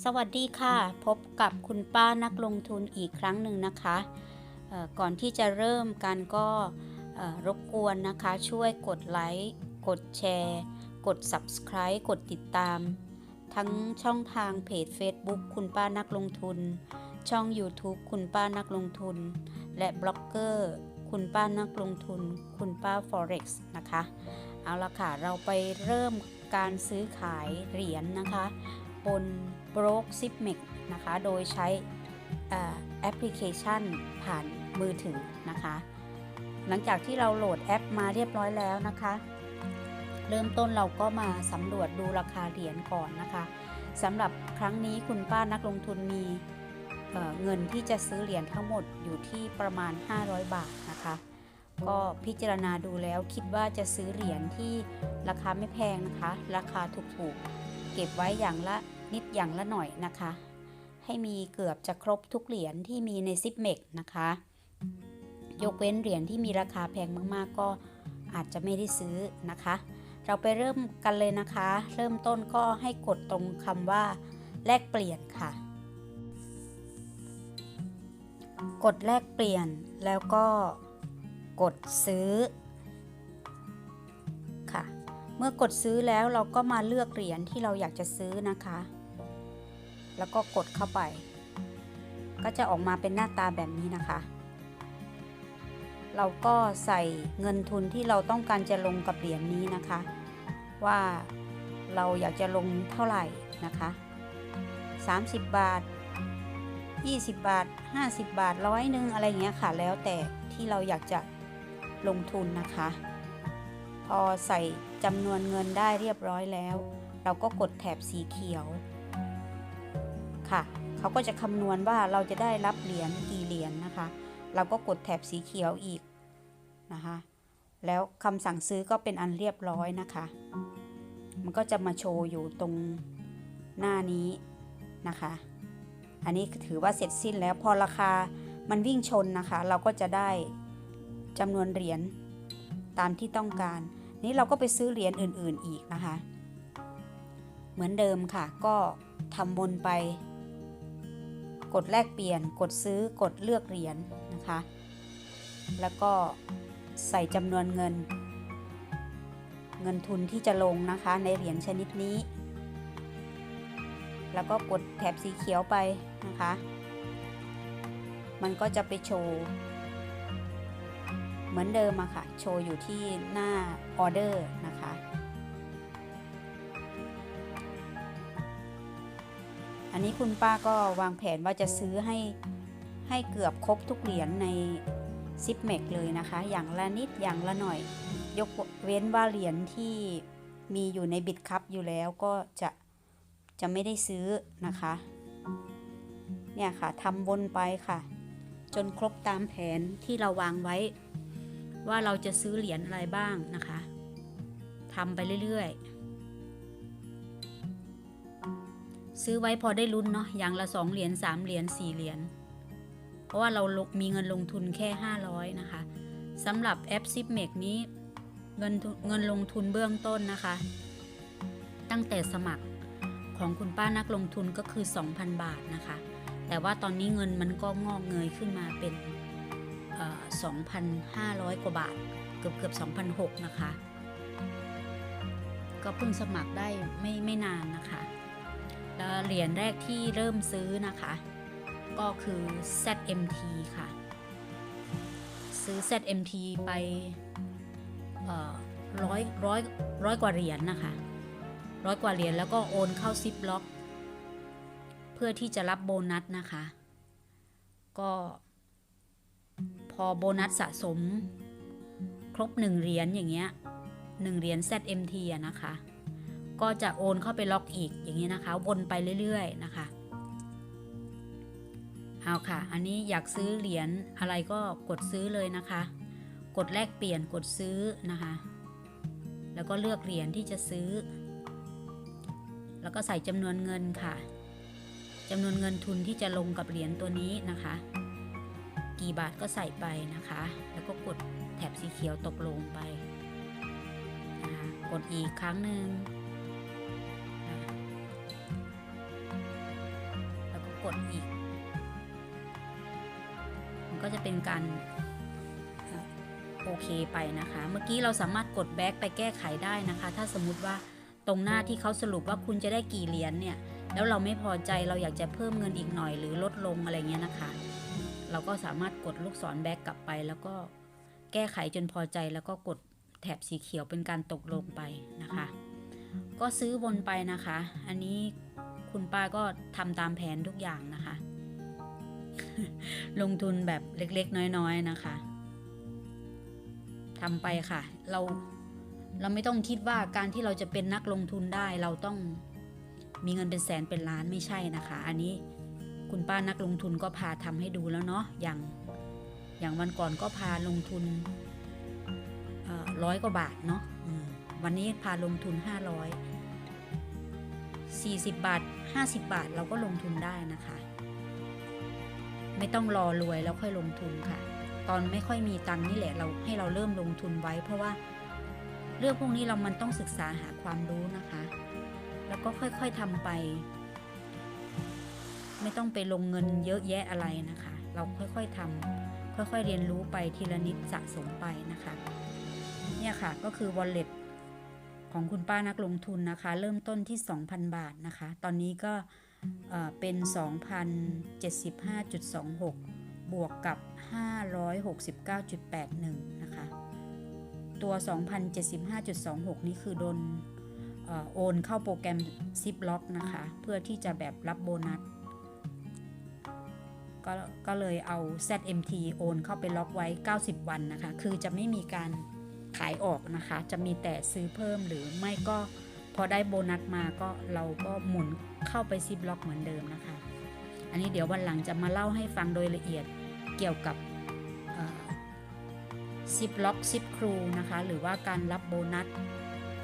สวัสดีค่ะ พบกับคุณป้านักลงทุนอีกครั้งหนึ่งนะคะก่อนที่จะเริ่มกันก็รบกวนนะคะ ช่วยกดไลค์กดแชร์ กด Subscribe กดติดตาม ทั้งช่องทางเพจ Facebook คุณป้านักลงทุน ช่อง YouTube คุณป้านักลงทุน และบล็อกเกอร์คุณป้านักลงทุน คุณป้า Forex นะคะ เอาละค่ะ เราไปเริ่มการซื้อขายเหรียญนะคะ บน b r o k e z i p m e นะคะ โดยใช้แอปพลิเคชันผ่านมือถือนะคะ หลังจากที่เราโหลดแอปมาเรียบร้อยแล้วนะคะ เริ่มต้นเราก็มาสำรวจดูราคาเหรียญก่อนนะคะสำหรับครั้งนี้คุณป้านักลงทุนมีเเงินที่จะซื้อเหรียญทั้งหมดอยู่ที่ประมาณ 500 บาทนะคะ ก็พิจารณาดูแล้วคิดว่าจะซื้อเหรียญที่ราคาไม่แพงนะคะ ราคาถูกๆ เก็บไว้อย่างละนิดอย่างละหน่อยนะคะ ให้มีเกือบจะครบทุกเหรียญที่มีในซิปเมกนะคะ ยกเว้นเหรียญที่มีราคาแพงมากๆ ก็อาจจะไม่ได้ซื้อนะคะ เราไปเริ่มกันเลยนะคะ เริ่มต้นก็ให้กดตรงคำว่า แลกเปลี่ยนค่ะ กดแลกเปลี่ยนแล้วก็กดซื้อ มื่อกดซื้อแล้วเราก็มาเลือกเหรียญที่เราอยากจะซื้อนะคะ แล้วก็กดเข้าไป ก็จะออกมาเป็นหน้าตาแบบนี้นะคะ เราก็ใส่เงินทุนที่เราต้องการจะลงกับเหรียญนี้นะคะ ว่าเราอยากจะลงเท่าไหร่นะคะ 30 บาท 20 บาท 50 บาทร้อยหนึ่งอะไรอย่างเงี้ยค่ะ แล้วแต่ที่เราอยากจะลงทุนนะคะ พอใส่ จำนวนเงินได้เรียบร้อยแล้ว เราก็กดแถบสีเขียว ค่ะ เขาก็จะคำนวณว่าเราจะได้รับเหรียญกี่เหรียญนะคะ เราก็กดแถบสีเขียวอีกนะคะ แล้วคำสั่งซื้อก็เป็นอันเรียบร้อยนะคะ มันก็จะมาโชว์อยู่ตรงหน้านี้นะคะ อันนี้ถือว่าเสร็จสิ้นแล้วพอราคามันวิ่งชนนะคะ เราก็จะได้จำนวนเหรียญตามที่ต้องการ นี้เราก็ไปซื้อเหรียญอื่นๆอีกนะคะ เหมือนเดิมค่ะ ก็ทำวนไป กดแลกเปลี่ยน กดซื้อกดเลือกเหรียญนะคะ แล้วก็ใส่จำนวนเงิน เงินทุนที่จะลงนะคะในเหรียญชนิดนี้ แล้วก็กดแถบสีเขียวไปนะคะ มันก็จะไปโชว์ เหมือนเดิมอะค่ะ โชว์อยู่ที่หน้าออเดอร์นะคะ อันนี้คุณป้าก็วางแผนว่าจะซื้อให้ให้เกือบครบทุกเหรียญในซิปเมกเลยนะคะ อย่างละนิดอย่างละหน่อย ยกเว้นว่าเหรียญที่มีอยู่ในบิตคัพอยู่แล้วก็จะจะไม่ได้ซื้อนะคะ เนี่ยค่ะทำวนไปค่ะ จนครบตามแผนที่เราวางไว้ ว่าเราจะซื้อเหรียญอะไรบ้างนะคะทำไปเรื่อยๆ ซื้อไว้พอได้ลุ้นเนาะอย่างละสองเหรียญสามเหรียญสี่เหรียญเพราะว่าเรามีเงินลงทุนแค่ 500 นะคะสำหรับแอปซิปเมกนี้เงินเงินลงทุนเบื้องต้นนะคะ ตั้งแต่สมัครของคุณป้านักลงทุนก็คือ 2,000 บาทนะคะ แต่ว่าตอนนี้เงินมันก็งอกเงยขึ้นมาเป็น 2,500 กว่าบาท เกือบเกือบ2,600นะคะ ก็เพิ่งสมัครได้ไม่ไม่นานนะคะ แล้วเหรียญแรกที่เริ่มซื้อนะคะ ก็คือ ZMT ค่ะ ซื้อ ZMT ไปร้อยร้อยร้อยกว่าเหรียญนะคะร้อยกว่าเหรียญแล้วก็โอนเข้าซิปล็อก เพื่อที่จะรับโบนัสนะคะ ก็ พอโบนัสสะสม ครบหนึ่งเหรียญอย่างเงี้ยหนึ่งเหรียญ ZMT อะนะคะ ก็จะโอนเข้าไปล็อกอีกอย่างนี้นะคะ วนไปเรื่อยๆนะคะเอาค่ะ อันนี้อยากซื้อเหรียญอะไรก็กดซื้อเลยนะคะ กดแลกเปลี่ยนกดซื้อนะคะ แล้วก็เลือกเหรียญที่จะซื้อ แล้วก็ใส่จำนวนเงินค่ะจำนวนเงินทุนที่จะลงกับเหรียญตัวนี้นะคะ กี่บาทก็ใส่ไปนะคะ แล้วก็กดแถบสีเขียวตกลงไป กดอีกครั้งหนึ่งแล้วก็กดอีก มันก็จะเป็นการโอเคไปนะคะ เมื่อกี้เราสามารถกดแบ็กไปแก้ไขได้นะคะ ถ้าสมมุติว่าตรงหน้าที่เขาสรุปว่าคุณจะได้กี่เหรียญเนี่ย แล้วเราไม่พอใจเราอยากจะเพิ่มเงินอีกหน่อยหรือลดลงอะไรเงี้ยนะคะ เราก็สามารถกดลูกศรแบ็กกลับไป แล้วก็แก้ไขจนพอใจแล้วก็กดแถบสีเขียวเป็นการตกลงไปนะคะ ก็ซื้อวนไปนะคะ อันนี้คุณป้าก็ทำตามแผนทุกอย่างนะคะ ลงทุนแบบเล็กๆ น้อยๆนะคะทำไปค่ะ เราเราไม่ต้องคิดว่าการที่เราจะเป็นนักลงทุนได้ เราต้องมีเงินเป็นแสนเป็นล้านไม่ใช่นะคะ อันนี้ คุณป้านักลงทุนก็พาทำให้ดูแล้วเนาะอย่างอย่างวันก่อนก็พาลงทุนร้อยกว่าบาทเนาะวันนี้พาลงทุน 500 40 บาท 50 บาทเราก็ลงทุนได้นะคะ ไม่ต้องรอรวยแล้วค่อยลงทุนค่ะ ตอนไม่ค่อยมีตังค์นี่แหละเราให้เราเริ่มลงทุนไว้ เพราะว่าเรื่องพวกนี้เรามันต้องศึกษาหาความรู้นะคะ แล้วก็ค่อยๆทำไป ไม่ต้องไปลงเงินเยอะแยะอะไรนะคะ เราค่อยๆทำค่อยๆเรียนรู้ไปทีละนิดสะสมไปนะคะ เนี่ยค่ะก็คือ wallet ของคุณป้านักลงทุนนะคะ เริ่มต้นที่ 2,000 บาทนะคะ ตอนนี้ก็เอ่อเป็น 2,075.26 บวกกับ 569.81 นะคะ ตัว 2,075.26 นี่คือโดนโอนเข้าโปรแกรม Zip Lock นะคะ เพื่อที่จะแบบรับโบนัส ก็ก็เลยเอา ZMT โอนเข้าไปล็อกไว้ 90 วันนะคะ คือจะไม่มีการขายออกนะคะ จะมีแต่ซื้อเพิ่มหรือไม่ก็พอได้โบนัสมาก็เราก็หมุนเข้าไปซิปล็อกเหมือนเดิมนะคะ อันนี้เดี๋ยววันหลังจะมาเล่าให้ฟังโดยละเอียดเกี่ยวกับซิปล็อกซิปครูนะคะ หรือว่าการรับโบนัส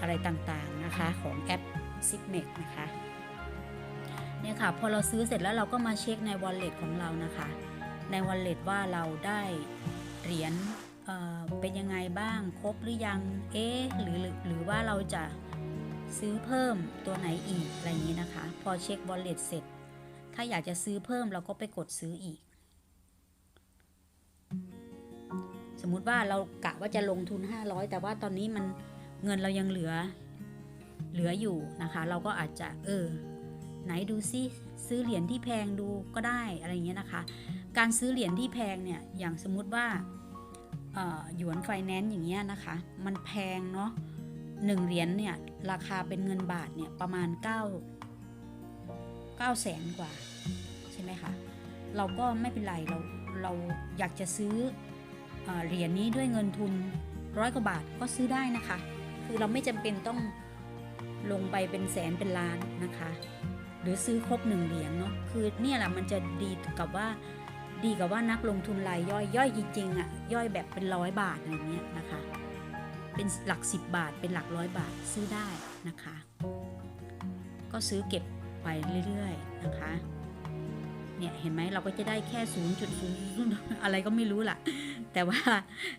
อะไรต่างๆนะคะ ของแอป z i p m e x นะคะ เนี่ยค่ะพอเราซื้อเสร็จแล้วเราก็มาเช็คใน wallet ของเรานะคะ ใน wallet ว่าเราได้เหรียญเเป็นยังไงบ้างครบหรือยังเอ๊หรือหรือหรือว่าเราจะซื้อเพิ่มตัวไหนอีกอะไรอย่างนี้นะคะ พอเช็ค wallet เสร็จ ถ้าอยากจะซื้อเพิ่มเราก็ไปกดซื้ออีก สมมุติว่าเรากะว่าจะลงทุน 500 แต่ว่าตอนนี้มันเงินเรายังเหลือเหลืออยู่นะคะ เราก็อาจจะเออ ไหนดูซิซื้อเหรียญที่แพงดูก็ได้อะไรอย่างเงี้ยนะคะ การซื้อเหรียญที่แพงเนี่ยอย่างสมมุติว่าหยวนไฟแนนซ์อย่างเงี้ยนะคะ มันแพงเนาะหนึ่งเหรียญเนี่ยราคาเป็นเงินบาทเนี่ยประมาณ 9 9แสนกว่าใช่ไหมคะเราก็ไม่เป็นไรเราเราอยากจะซื้อเอเหรียญนี้ด้วยเงินทุนร้อยกว่าบาทก็ซื้อได้นะคะ คือเราไม่จำเป็นต้องลงไปเป็นแสนเป็นล้านนะคะ รือซื้อครบหนึ่งเหรียญเนาะคือเนี่ยแหละมันจะดีกับว่าดีกับว่านักลงทุนรายย่อยย่อยจริงๆอะ่ะย่อยแบบเป็นร้อยบาทอะไรเงี้ยนะคะ เป็นหลัก 10 บาทเป็นหลักร้อยบาทซื้อได้นะคะ ก็ซื้อเก็บไปเรื่อยๆนะคะเนี่ยเห็นไหมเราก็จะได้แค่0 0 0อะไรก็ไม่รู้ล่ะ แต่ว่า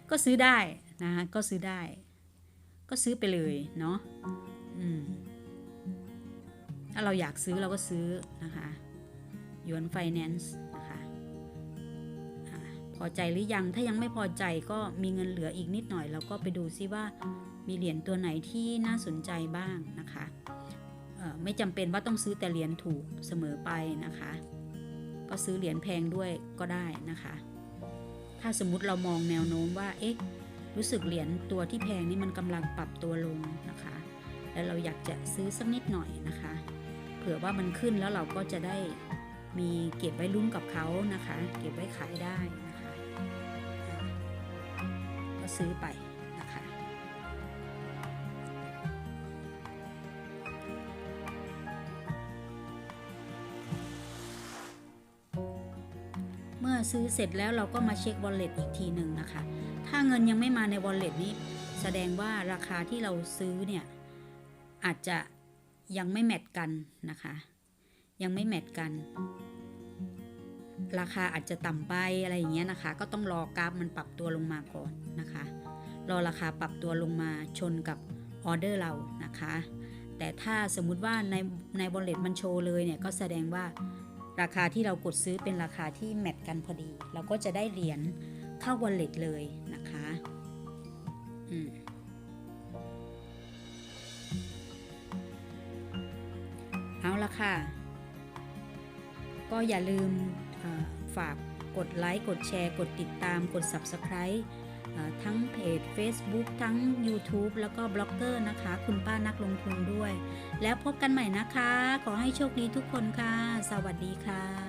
ก็ซื้อได้นะคะก็ซื้อได้ ก็ซื้อไปเลยเนาะอืม ถ้าเราอยากซื้อเราก็ซื้อนะคะยวนไฟแนนซ์นะคะพอใจหรือยังถ้ายังไม่พอใจก็มีเงินเหลืออีกนิดหน่อย เราก็ไปดูซิว่ามีเหรียญตัวไหนที่น่าสนใจบ้างนะคะไม่จำเป็นว่าต้องซื้อแต่เหรียญถูกเสมอไปนะคะ ก็ซื้อเหรียญแพงด้วยก็ได้นะคะ ถ้าสมมุติเรามองแนวโน้มว่าเอ๊ะรู้สึกเหรียญตัวที่แพงนี่มันกำลังปรับตัวลงนะคะ แล้วเราอยากจะซื้อสักนิดหน่อยนะคะ เผื่อว่ามันขึ้นแล้วเราก็จะได้มีเก็บไว้ลุ้นกับเขานะคะ เก็บไว้ขายได้นะคะ ก็ซื้อไปนะคะ เมื่อซื้อเสร็จแล้วเราก็มาเช็ค wallet อีกทีหนึ่งนะคะ ถ้าเงินยังไม่มาใน wallet นี้แสดงว่าราคาที่เราซื้อเนี่ยอาจจะ ยังไม่แมทกันนะคะ ยังไม่แมทกัน ราคาอาจจะต่ำไปอะไรอย่างเงี้ยนะคะ ก็ต้องรอกราฟมันปรับตัวลงมาก่อนนะคะ รอราคาปรับตัวลงมาชนกับออเดอร์เรานะคะ แต่ถ้าสมมุติว่าในในบอลเลตมันโชว์เลยเนี่ยก็แสดงว่าราคาที่เรากดซื้อเป็นราคาที่แมทกันพอดี เราก็จะได้เหรียญเข้า wallet เลยนะคะ อืม เอาละค่ะ ก็อย่าลืมฝากกดไลค์ กดแชร์ กดติดตาม กด Subscribe ทั้งเพจ Facebook ทั้ง YouTube แล้วก็บล็อกเกอร์นะคะ คุณป้านักลงทุนด้วย แล้วพบกันใหม่นะคะ ขอให้โชคดีทุกคนค่ะ สวัสดีค่ะ